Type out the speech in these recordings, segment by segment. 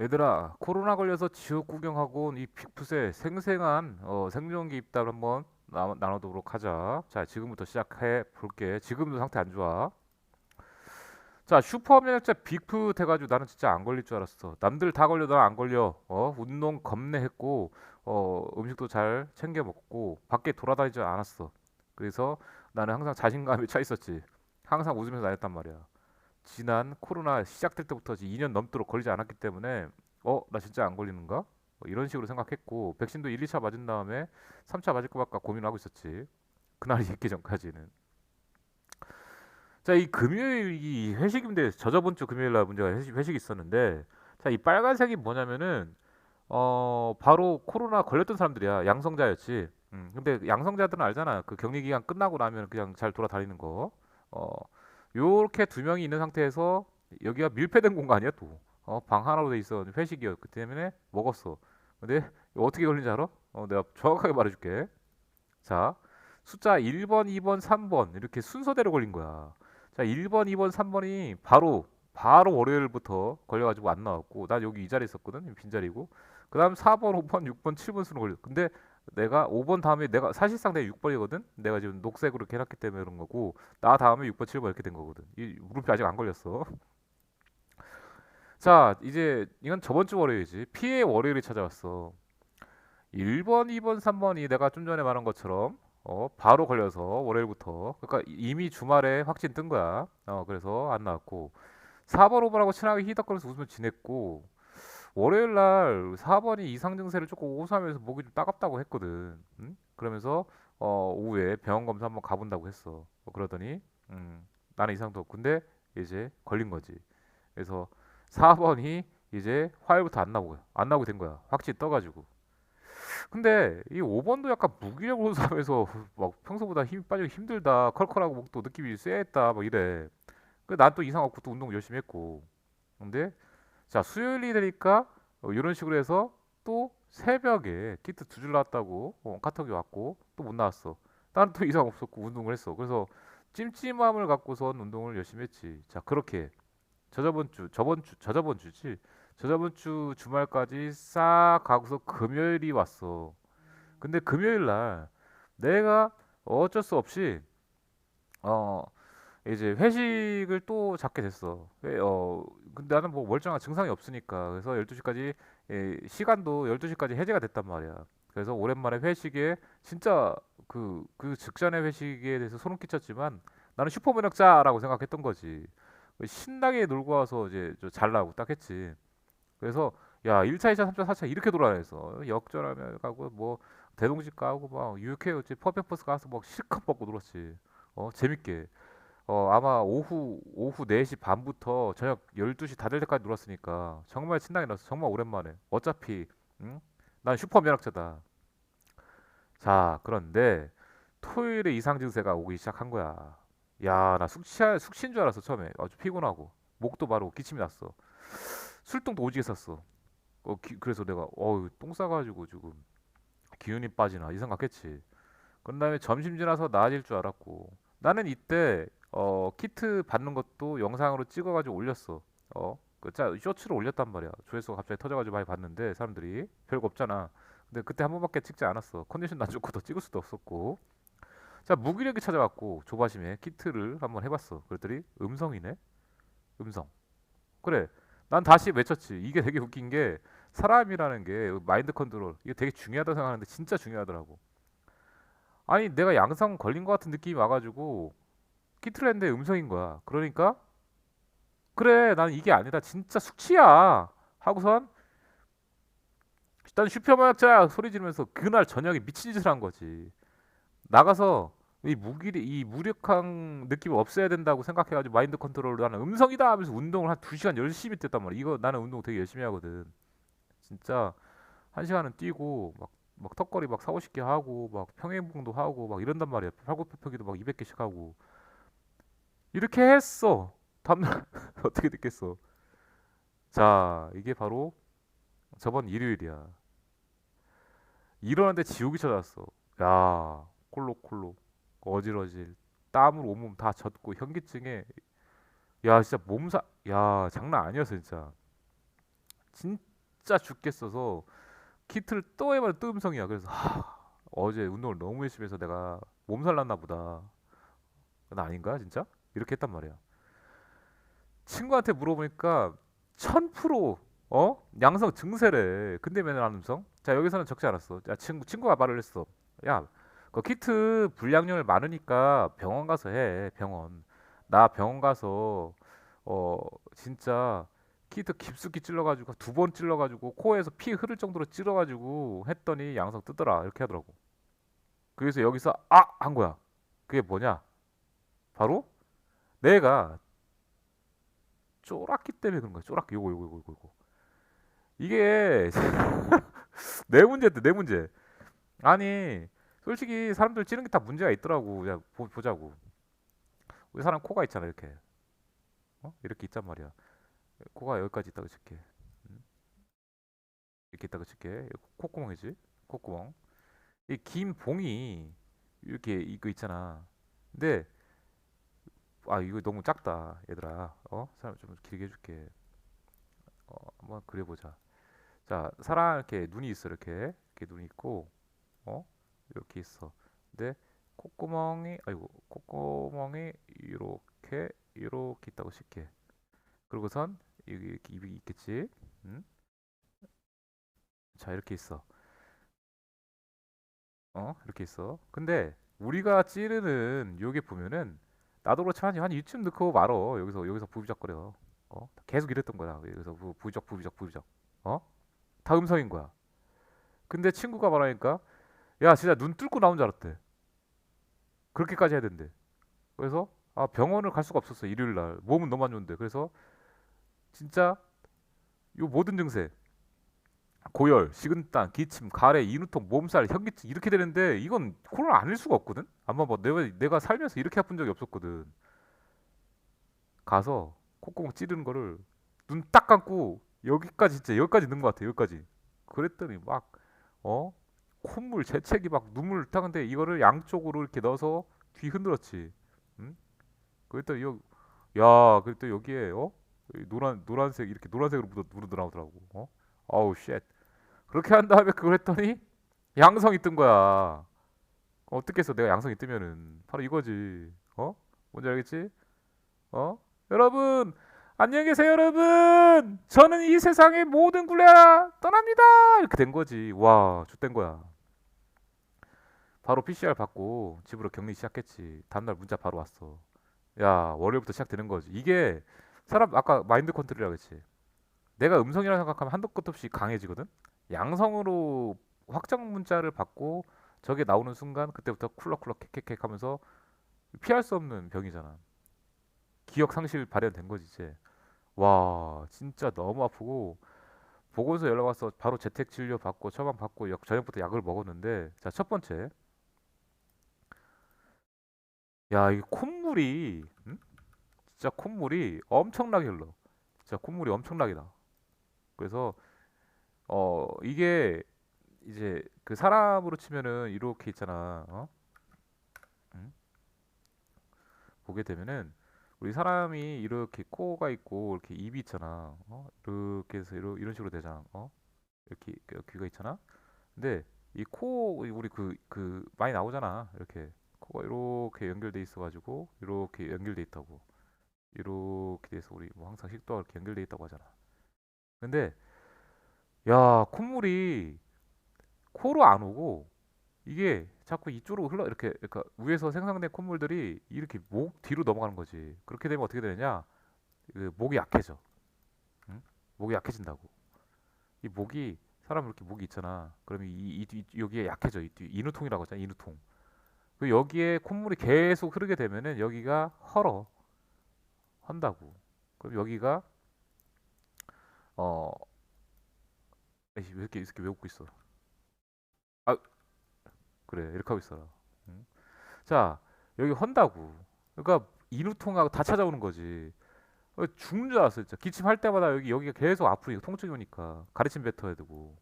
얘들아, 코로나 걸려서 지옥 구경하고 온이 빅풋의 생생한 어, 생존기 입담을 한번 나, 나눠보도록 하자. 자, 지금부터 시작해 볼게. 지금도 상태 안 좋아. 자, 슈퍼면역자 빅풋 해가지고 나는 진짜 안 걸릴 줄 알았어. 남들 다 걸려, 난안 걸려. 어, 운동 겁내 했고, 어, 음식도 잘 챙겨 먹고, 밖에 돌아다니지 않았어. 그래서 나는 항상 자신감에 차 있었지. 항상 웃으면서 다녔단 말이야. 지난 코로나 시작될 때부터 2년 넘도록 걸리지 않았기 때문에 어, 나 진짜 안 걸리는가? 뭐 이런 식으로 생각했고 백신도 1, 2차 맞은 다음에 3차 맞을 거 말까 고민하고 있었지. 그날이 있기 전까지는. 자, 이 금요일이 회식인데 저저번 주 금요일 날 문제가 회식, 회식이 있었는데 자, 이 빨간색이 뭐냐면은 어, 바로 코로나 걸렸던 사람들이야. 양성자였지. 음, 근데 양성자들은 알잖아. 그 격리 기간 끝나고 나면 그냥 잘 돌아다니는 거. 어, 요렇게 두 명이 있는 상태에서 여기가 밀폐된 공간이야 또. 어, 방 하나로 돼 있어. 회식이었기 때문에 먹었어. 근데 어떻게 걸린지 알아? 어, 내가 정확하게 말해줄게. 자, 숫자 1번, 2번, 3번 이렇게 순서대로 걸린 거야. 자, 1번, 2번, 3번이 바로 바로 월요일부터 걸려가지고 안 나왔고 난 여기 이 자리에 있었거든 빈자리고 그 다음 4번 5번 6번 7번 순으로 걸려 근데 내가 5번 다음에 내가 사실상 내가 6번이거든? 내가 지금 녹색으로 이렇게 해놨기 때문에 그런 거고 나 다음에 6번 7번 이렇게 된 거거든. 이 무릎이 아직 안 걸렸어. 자 이제 이건 저번 주 월요일이지. 피해 월요일이 찾아왔어. 1번 2번 3번이 내가 좀 전에 말한 것처럼 어 바로 걸려서 월요일부터. 그러니까 이미 주말에 확진 뜬 거야. 어 그래서 안 나왔고. 4번 5번하고 친하게 히덕거려서 웃으며 지냈고 월요일 날 4번이 이상 증세를 조금 호소하면서 목이 좀 따갑다고 했거든. 음? 그러면서 어 오후에 병원 검사 한번 가본다고 했어. 어, 그러더니 음, 나는 이상도 없고 근데 이제 걸린 거지. 그래서 4번이 이제 화요일부터 안 나오고 안 나오게 된 거야. 확실히 떠가지고. 근데 이 5번도 약간 무기력을 호소하면서 막 평소보다 힘이 빠지고 힘들다, 컬컬하고 목도 느낌이 쎄했다, 막 이래. 난또 이상 없고 또 운동 열심히 했고. 근데 자 수요일이 되니까 어, 이런 식으로 해서 또 새벽에 키트 두 줄 나왔다고 어, 카톡이 왔고 또 못 나왔어. 나는 또 이상 없었고 운동을 했어. 그래서 찜찜함을 갖고선 운동을 열심히 했지. 자 그렇게 저저번 주 저번 주 저저번 주지 저저번 주 주말까지 싹 가고서 금요일이 왔어. 근데 금요일 날 내가 어쩔 수 없이 어 이제 회식을 또 잡게 됐어. 회- 어, 근데 나는 뭐 멀쩡한 증상이 없으니까. 그래서 12시까지, 시간도 12시까지 해제가 됐단 말이야. 그래서 오랜만에 회식에, 진짜 그, 그 직전의 회식에 대해서 소름 끼쳤지만 나는 슈퍼면역자라고 생각했던 거지. 신나게 놀고 와서 이제 저 잘나고 딱 했지. 그래서 야, 1차, 2차, 3차, 4차 이렇게 돌아다녔어. 역전하면 가고 뭐 대동식 가고 막 UK 어찌 퍼펙버스 가서 막 실컷 먹고 놀았지. 어, 재밌게. 어, 아마 오후 오후 4시 반부터 저녁 12시 다 될 때까지 놀았으니까 정말 신나게 놀았어. 정말 오랜만에. 어차피 응? 난 슈퍼 면역자다. 자, 그런데 토요일에 이상 증세가 오기 시작한 거야. 야, 나 숙취 숙취인 줄 알았어, 처음에. 아주 피곤하고 목도 바로 기침이 났어. 술똥도 오지게 쌌어. 어, 기- 그래서 내가 어우, 똥 싸가지고 지금 기운이 빠지나 이 생각했지. 그런 다음에 점심 지나서 나아질 줄 알았고 나는 이때 어 키트 받는 것도 영상으로 찍어가지고 올렸어. 어, 그 짜, 쇼츠로 올렸단 말이야. 조회수가 갑자기 터져가지고 많이 봤는데 사람들이 별거 없잖아. 근데 그때 한 번밖에 찍지 않았어. 컨디션도 안 좋고 더 찍을 수도 없었고. 자 무기력이 찾아왔고 조바심에 키트를 한번 해봤어. 그랬더니 음성이네. 음성. 그래. 난 다시 외쳤지. 이게 되게 웃긴 게 사람이라는 게 마인드 컨트롤 이게 되게 중요하다고 생각하는데 진짜 중요하더라고. 아니 내가 양성 걸린 것 같은 느낌이 와가지고 했는데 음성인 거야. 그러니까 그래 난 이게 아니다 진짜 숙취야 하고선 일단 슈퍼마약자 소리 지르면서 그날 저녁에 미친 짓을 한 거지. 나가서 이 무기리 이 무력한 느낌을 없애야 된다고 생각해가지고 마인드 컨트롤로 나는 음성이다 하면서 운동을 한 두 시간 열심히 뛰었단 말이야. 이거 나는 운동 되게 열심히 하거든. 진짜 한 시간은 뛰고 막 막 턱걸이 막 4, 50개 하고 막 평행봉도 하고 막 이런단 말이야. 팔굽혀펴기도 막 200개씩 하고 이렇게 했어. 다음날 어떻게 됐겠어? 자, 이게 바로 저번 일요일이야. 일어났는데 지옥이 찾아왔어. 야, 콜록콜록, 어질어질, 땀으로 온몸 다 젖고 현기증에 야, 진짜 몸살, 야, 장난 아니었어 진짜. 진 진짜 죽겠어서 키트를 또 해봐도 또 음성이야. 그래서 하, 어제 운동을 너무 열심히 해서 내가 몸살 났나 보다. 나 아닌가 진짜? 이렇게 했단 말이야. 친구한테 물어보니까 1000% 어? 양성 증세래. 근데 맨날 안 음성? 자, 여기서는 적지 않았어. 야, 친구 친구가 말을 했어. 야, 그 키트 불량률 많으니까 병원 가서 해. 병원. 나 병원 가서 어 진짜 키트 깊숙이 찔러가지고 두 번 찔러가지고 코에서 피 흐를 정도로 찔러가지고 했더니 양성 뜨더라 이렇게 하더라고. 그래서 여기서 아 한 거야. 그게 뭐냐? 바로 내가 쫄았기 때문에 그런 거야. 쫄았기 요거 요거 요거 요거. 이게 내 문제인데 내 문제. 아니 솔직히 사람들 찌는 게 다 문제가 있더라고. 야 보, 보자고. 우리 사람 코가 있잖아 이렇게. 어? 이렇게 있단 말이야. 코가 여기까지 있다고 칠게. 음? 이렇게 있다고 칠게. 콧구멍이지. 콧구멍. 이 긴 봉이 이렇게 이거 있잖아. 근데 아 이거 너무 작다 얘들아. 어? 사람 좀 길게 해줄게. 어 한번 그려보자. 자 사람 이렇게 눈이 있어 이렇게 이렇게 눈이 있고 어 이렇게 있어. 근데 콧구멍이 아이고 콧구멍이 이렇게 이렇게 있다고 칠게. 그리고선 여기 이렇게 입이 있겠지. 응? 자 이렇게 있어. 어 이렇게 있어. 근데 우리가 찌르는 요게 보면은 나도 그렇지만 한 이쯤 넣고 말어. 여기서 여기서 부비적거려. 어 계속 이랬던 거야. 여기서 부, 부비적 부비적 부비적. 어? 다 음성인 거야. 근데 친구가 말하니까 야 진짜 눈 뚫고 나온 줄 알았대. 그렇게까지 해야 된대. 그래서 아 병원을 갈 수가 없었어 일요일 날 몸은 너무 안 좋은데 그래서 진짜 요 모든 증세 고열, 식은땀, 기침, 가래, 인후통, 몸살, 현기증 이렇게 되는데 이건 코로나 아닐 수가 없거든. 아마 뭐 내가 내가 살면서 이렇게 아픈 적이 없었거든. 가서 콧구멍 찌르는 거를 눈 딱 감고 여기까지 진짜 여기까지 넣은 것 같아 여기까지. 그랬더니 막 어 콧물 재채기 막 눈물 타는데 이거를 양쪽으로 이렇게 넣어서 뒤 흔들었지. 응? 그랬더니 여, 야 그랬더니 여기에 어이 노란 노란색 이렇게 노란색으로 묻어 나오더라고. 어? 아우 쉣. 그렇게 한 다음에 그걸 했더니 양성이 뜬 거야. 어떻게 해서 내가 양성이 뜨면은 바로 이거지. 어? 뭔지 알겠지? 어? 여러분 안녕히 계세요 여러분. 저는 이 세상의 모든 굴레야 떠납니다. 이렇게 된 거지. 와, 좆된 거야. 바로 PCR 받고 집으로 격리 시작했지. 다음날 문자 바로 왔어. 야, 월요일부터 시작되는 거지. 이게 사람 아까 마인드 컨트롤이라고 했지. 내가 음성이라고 생각하면 한도 끝 없이 강해지거든. 양성으로 확정 문자를 받고 저게 나오는 순간 그때부터 쿨럭쿨럭 캑캑캑 하면서 피할 수 없는 병이잖아. 기억 상실 발현된 거지 이제. 와 진짜 너무 아프고 보건소 연락 와서 바로 재택 진료 받고 처방 받고 역- 저녁부터 약을 먹었는데 자 첫 번째 야 이게 콧물이 응? 진짜 콧물이 엄청나게 흘러. 진짜 콧물이 엄청나게 나. 그래서 어 이게 이제 그 사람으로 치면은 이렇게 있잖아. 어? 응? 보게 되면은 우리 사람이 이렇게 코가 있고 이렇게 입이 있잖아. 어? 이렇게 해서 이런, 이런 식으로 되잖아. 어? 이렇게 그 귀가 있잖아. 근데 이 코 우리 그그 많이 나오잖아. 이렇게 코가 이렇게 연결돼 있어가지고 이렇게 연결돼 있다고. 이렇게 돼서 우리 뭐 항상 식도가 이렇게 연결돼 있다고 하잖아. 근데 야 콧물이 코로 안 오고 이게 자꾸 이쪽으로 흘러 이렇게 그러니까 위에서 생성된 콧물들이 이렇게 목 뒤로 넘어가는 거지. 그렇게 되면 어떻게 되느냐? 그 목이 약해져. 응? 목이 약해진다고. 이 목이 사람 이렇게 목이 있잖아. 그러면 이, 이, 이 여기에 약해져. 이, 뒤- 인후통이라고 하잖아. 인후통. 그 여기에 콧물이 계속 흐르게 되면은 여기가 헐어. 헌다고. 그럼 여기가 어 에이, 왜 이렇게 이렇게 왜 웃고 있어? 아 그래 이렇게 하고 있어라. 응? 자 여기 헌다고. 그러니까 인후통하고 다 찾아오는 거지. 어, 죽는 줄 알았어 진짜. 기침할 때마다 여기 여기가 계속 아프니까 통증이 오니까 가래침 뱉어야 되고.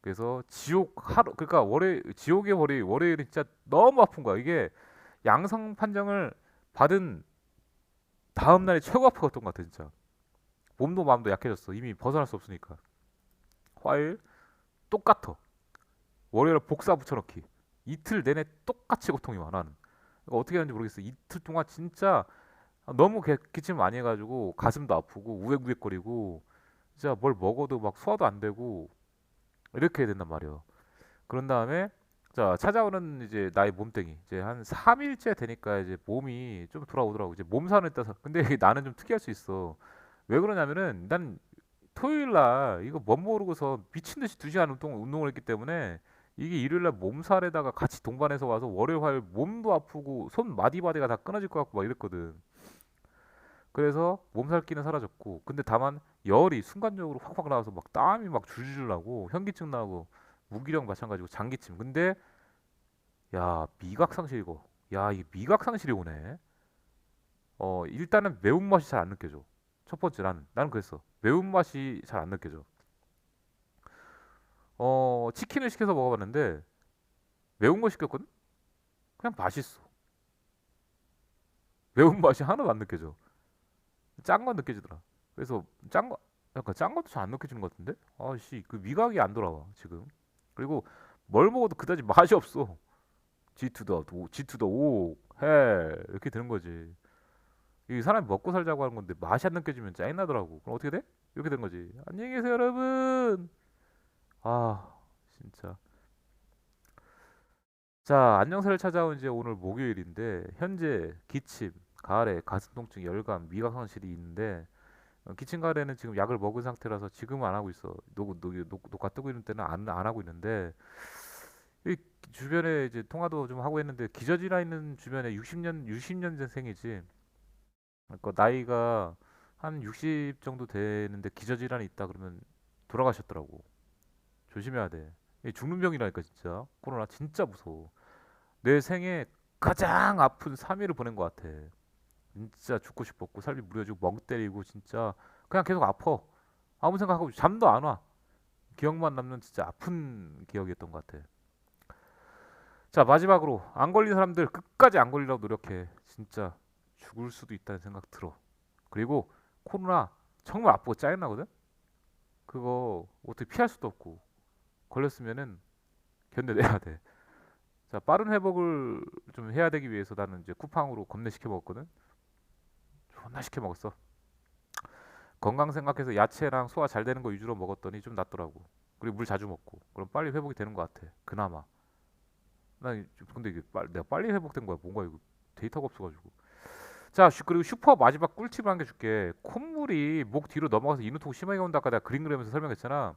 그래서 지옥 하루 그러니까 월요일 지옥의 월요일 월요일은 진짜 너무 아픈 거야. 이게 양성 판정을 받은 다음 날이 최고 아팠던 것 같아 진짜. 몸도 마음도 약해졌어. 이미 벗어날 수 없으니까. 화요일 똑같아. 월요일 복사 붙여넣기. 이틀 내내 똑같이 고통이 와 나는. 이거 어떻게 하는지 모르겠어. 이틀 동안 진짜 너무 개- 기침 많이 해가지고 가슴도 아프고 우웩우웩거리고 진짜 뭘 먹어도 막 소화도 안 되고 이렇게 된단 말이야. 그런 다음에 자 찾아오는 이제 나의 몸뚱이 이제 한 3일째 되니까 이제 몸이 좀 돌아오더라고 이제 몸살을 따서 근데 나는 좀 특이할 수 있어 왜 그러냐면은 난 토요일 날 이거 멋 모르고서 미친 듯이 2시간 운동, 운동을 했기 때문에 이게 일요일 날 몸살에다가 같이 동반해서 와서 월요일 화요일 몸도 아프고 손 마디마디가 다 끊어질 것 같고 막 이랬거든. 그래서 몸살기는 사라졌고 근데 다만 열이 순간적으로 확확 나와서 막 땀이 막 줄줄 나고 현기증 나고 무기력 마찬가지고 장기침. 근데 야 미각 상실 이거. 야 이게 미각 상실이 오네. 어 일단은 매운맛이 잘 안 느껴져 첫 번째 나는 나는 그랬어. 매운맛이 잘 안 느껴져. 어 치킨을 시켜서 먹어봤는데 매운 거 시켰거든? 그냥 맛있어. 매운맛이 하나도 안 느껴져. 짠 건 느껴지더라. 그래서 짠 거 약간 짠 것도 잘 안 느껴지는 것 같은데? 아씨 그 미각이 안 돌아와 지금. 그리고 뭘 먹어도 그다지 맛이 없어. G to the O, G to the O, 해. 이렇게 되는 거지. 이 사람이 먹고 살자고 하는 건데 맛이 안 느껴지면 짜증나더라고. 그럼 어떻게 돼? 이렇게 되는 거지. 안녕히 계세요, 여러분. 아, 진짜. 자, 안녕사를 찾아온 이제 오늘 목요일인데 현재 기침, 가래, 가슴 통증, 열감, 미각 상실이 있는데 어, 기침 가래는 지금 약을 먹은 상태라서 지금은 안 하고 있어. 녹, 녹, 녹, 녹화 뜨고 있는 때는 안, 안 하고 있는데 이 주변에 이제 통화도 좀 하고 했는데 기저질환 있는 주변에 60년 60년생이지. 그러니까 나이가 한 60 정도 되는데 기저질환이 있다 그러면 돌아가셨더라고. 조심해야 돼. 이게 죽는 병이라니까 진짜. 코로나 진짜 무서워. 내 생에 가장 아픈 3일을 보낸 것 같아. 진짜 죽고 싶었고 살이 무뎌지고 멍 때리고 진짜 그냥 계속 아파. 아무 생각하고 잠도 안 와. 기억만 남는 진짜 아픈 기억이었던 것 같아. 자, 마지막으로 안 걸린 사람들 끝까지 안 걸리려고 노력해. 진짜 죽을 수도 있다는 생각 들어. 그리고 코로나 정말 아프고 짜증나거든? 그거 어떻게 피할 수도 없고 걸렸으면은 견뎌내야 돼. 자, 빠른 회복을 좀 해야 되기 위해서 나는 이제 쿠팡으로 겁내 시켜 먹었거든. 존나 시켜 먹었어. 건강 생각해서 야채랑 소화 잘 되는 거 위주로 먹었더니 좀 낫더라고. 그리고 물 자주 먹고. 그럼 빨리 회복이 되는 것 같아. 그나마. 나 이- 근데 이게 빨, 내가 빨리 회복된 거야. 뭔가 이거 데이터가 없어가지고. 자, 슈- 그리고 슈퍼 마지막 꿀팁을 한 개 줄게. 콧물이 목 뒤로 넘어가서 인후통 심하게 온다 아까 내가 그림 그리면서 설명했잖아.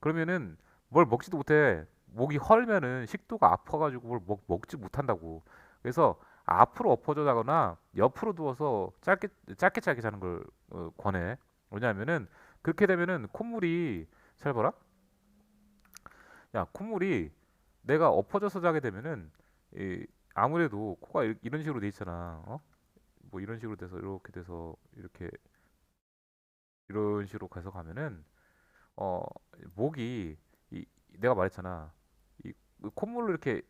그러면은 뭘 먹지도 못해. 목이 헐면은 식도가 아파가지고 뭘 먹, 먹지 못한다고. 그래서 앞으로 엎어져 자거나 옆으로 누워서 짧게 짧게 짧게 자는 걸 어, 권해. 왜냐하면은 그렇게 되면은 콧물이 잘 봐라. 야, 콧물이 내가 엎어져서 자게 되면은 이 아무래도 코가 이- 이런 식으로 돼 있잖아. 어? 뭐 이런 식으로 돼서 이렇게 돼서 이렇게 이런 식으로 가서 가면은 어 목이 이 내가 말했잖아. 이 콧물로 이렇게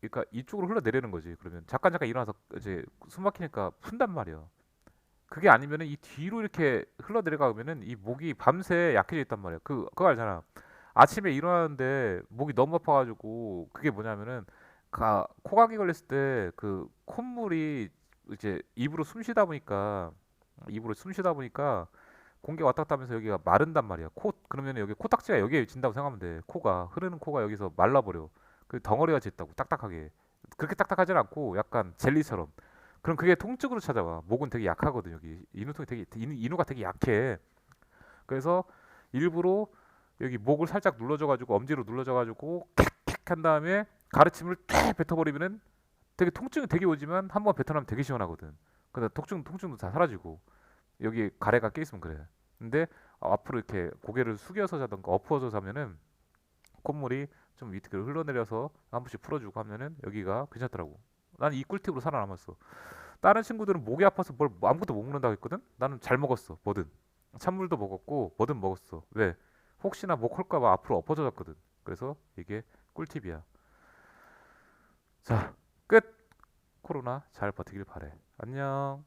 그러니까 이쪽으로 흘러내리는 거지. 그러면 잠깐 잠깐 일어나서 이제 숨 막히니까 푼단 말이야. 그게 아니면은 이 뒤로 이렇게 흘러내려가면은 이 목이 밤새 약해져 있단 말이야. 그 그거 알잖아. 아침에 일어나는데 목이 너무 아파가지고 그게 뭐냐면은 가, 코감기 걸렸을 때 그 콧물이 이제 입으로 숨 쉬다 보니까 입으로 숨 쉬다 보니까 공기 왔다 갔다 하면서 여기가 마른단 말이야. 코 그러면 여기 코딱지가 여기에 진다고 생각하면 돼. 코가 흐르는 코가 여기서 말라버려. 그 덩어리가 짓다고 딱딱하게. 그렇게 딱딱하진 않고 약간 젤리처럼. 그럼 그게 통증으로 찾아와. 목은 되게 약하거든 여기. 인후통이 되게 인- 인후가 되게 약해. 그래서 일부러 여기 목을 살짝 눌러줘가지고 엄지로 눌러줘가지고 킥킥 한 다음에 가르침을 쫙 뱉어버리면은 되게 통증이 되게 오지만 한 번 뱉어나면 되게 시원하거든. 근데 통증 통증도 다 사라지고 여기 가래가 껴 있으면 그래. 근데 어, 앞으로 이렇게 고개를 숙여서 자던가 엎어서 자면은 콧물이 좀 밑으로 흘러내려서 한 번씩 풀어주고 하면은 여기가 괜찮더라고. 나는 이 꿀팁으로 살아남았어. 다른 친구들은 목이 아파서 뭘 아무것도 못 먹는다고 했거든. 나는 잘 먹었어. 뭐든 찬물도 먹었고 뭐든 먹었어. 왜? 혹시나 목 헐까봐 앞으로 엎어져 잤거든. 그래서 이게 꿀팁이야. 자, 끝. 코로나 잘 버티길 바래. 안녕.